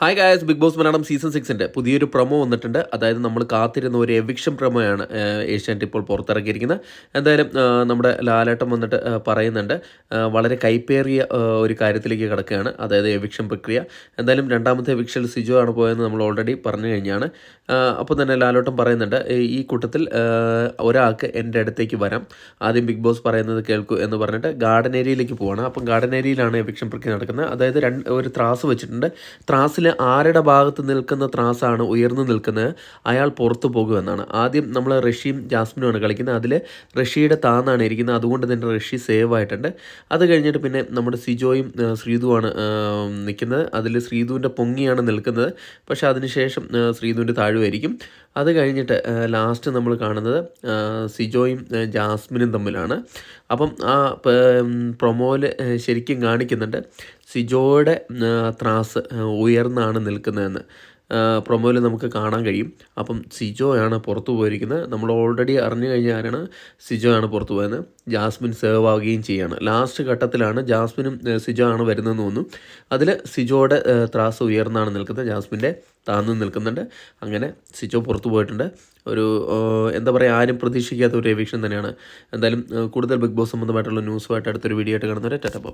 Hi guys big boss Malayalam season സിക്സിന്റെ പുതിയൊരു promo വന്നിട്ടുണ്ട്. അതായത് നമ്മൾ കാത്തിരുന്ന ഒരു എവിക്ഷൻ പ്രൊമോയാണ് ഏഷ്യാനെറ്റ് ഇപ്പോൾ പുറത്തിറക്കിയിരിക്കുന്നത്. എന്തായാലും നമ്മുടെ ലാലേട്ടം വന്നിട്ട് പറയുന്നുണ്ട്. വളരെ കൈപ്പേറിയ ഒരു കാര്യത്തിലേക്ക് കിടക്കുകയാണ്. അതായത് എവിക്ഷൻ പ്രക്രിയ. എന്തായാലും രണ്ടാമത്തെ എവിക്ഷൻ സിജോ ആണ് പോയതെന്ന് നമ്മൾ ഓൾറെഡി പറഞ്ഞു കഴിഞ്ഞാണ്. അപ്പോൾ തന്നെ ലാലോട്ടം പറയുന്നുണ്ട് ഈ കൂട്ടത്തിൽ ഒരാൾക്ക് എന്റെ അടുത്തേക്ക് വരാം. ആദ്യം ബിഗ് ബോസ് പറയുന്നത് കേൾക്കൂ എന്ന് പറഞ്ഞിട്ട് ഗാർഡൻ ഏരിയയിലേക്ക് പോവാണ്. അപ്പം ഗാർഡൻ ഏരിയയിലാണ് എവിക്ഷൻ പ്രക്രിയ നടക്കുന്നത്. അതായത് രണ്ട് ഒരു ത്രാസ് വെച്ചിട്ടുണ്ട്. ത്രാസിൽ ആരുടെ ഭാഗത്ത് നിൽക്കുന്ന ത്രാസാണ് ഉയർന്നു നിൽക്കുന്നത് അയാൾ പുറത്തു പോകുമെന്നാണ്. ആദ്യം നമ്മൾ റഷ്യയും ജാസ്മിനുമാണ് കളിക്കുന്നത്. അതിൽ റഷ്യയുടെ താന്നാണ് ഇരിക്കുന്നത്. അതുകൊണ്ട് തന്നെ റഷ്യ സേവ് ആയിട്ടുണ്ട്. അത് കഴിഞ്ഞിട്ട് പിന്നെ നമ്മുടെ സിജോയും ശ്രീതുവാണ് നിൽക്കുന്നത്. അതിൽ ശ്രീതുവിന്റെ പൊങ്ങിയാണ് നിൽക്കുന്നത്. പക്ഷേ അതിനുശേഷം ശ്രീതുവിന്റെ താഴുമായിരിക്കും അത് കഴിഞ്ഞിട്ട് ലാസ്റ്റ് നമ്മൾ കാണുന്നത് സിജോയും ജാസ്മിനും തമ്മിലാണ്. അപ്പം ആ പ്രൊമോയിൽ ശരിക്കും കാണിക്കുന്നുണ്ട്. സിജോയുടെ ത്രാസ് ആ, ഉയർന്നാണ് നിൽക്കുന്നതെന്ന്. പ്രൊമോയിൽ നമുക്ക് കാണാൻ കഴിയും. അപ്പം സിജോയാണ് പുറത്തു പോയിരിക്കുന്നത്. നമ്മൾ ഓൾറെഡി അറിഞ്ഞു കഴിഞ്ഞാലാണ് സിജോ ആണ് പുറത്തു പോയത്. ജാസ്മിൻ സേവ് ആവുകയും ചെയ്യാണ്. ലാസ്റ്റ് ഘട്ടത്തിലാണ് ജാസ്മിനും സിജോ ആണ് വരുന്നതെന്ന് തോന്നുന്നു. അതിൽ സിജോയുടെ ത്രാസ് ഉയർന്നാണ് നിൽക്കുന്നത്. ജാസ്മിന്റെ താന്നു നിൽക്കുന്നുണ്ട്. അങ്ങനെ സിജോ പുറത്തു പോയിട്ടുണ്ട്. ഒരു എന്താ പറയുക ആരും പ്രതീക്ഷിക്കാത്ത ഒരു എവിക്ഷൻ തന്നെയാണ്. എന്തായാലും കൂടുതൽ ബിഗ് ബോസ് സംബന്ധമായിട്ടുള്ള ന്യൂസുമായിട്ട് അടുത്തൊരു വീഡിയോ ആയിട്ട് കാണുന്നവരെ ടെറ്റപ്പ്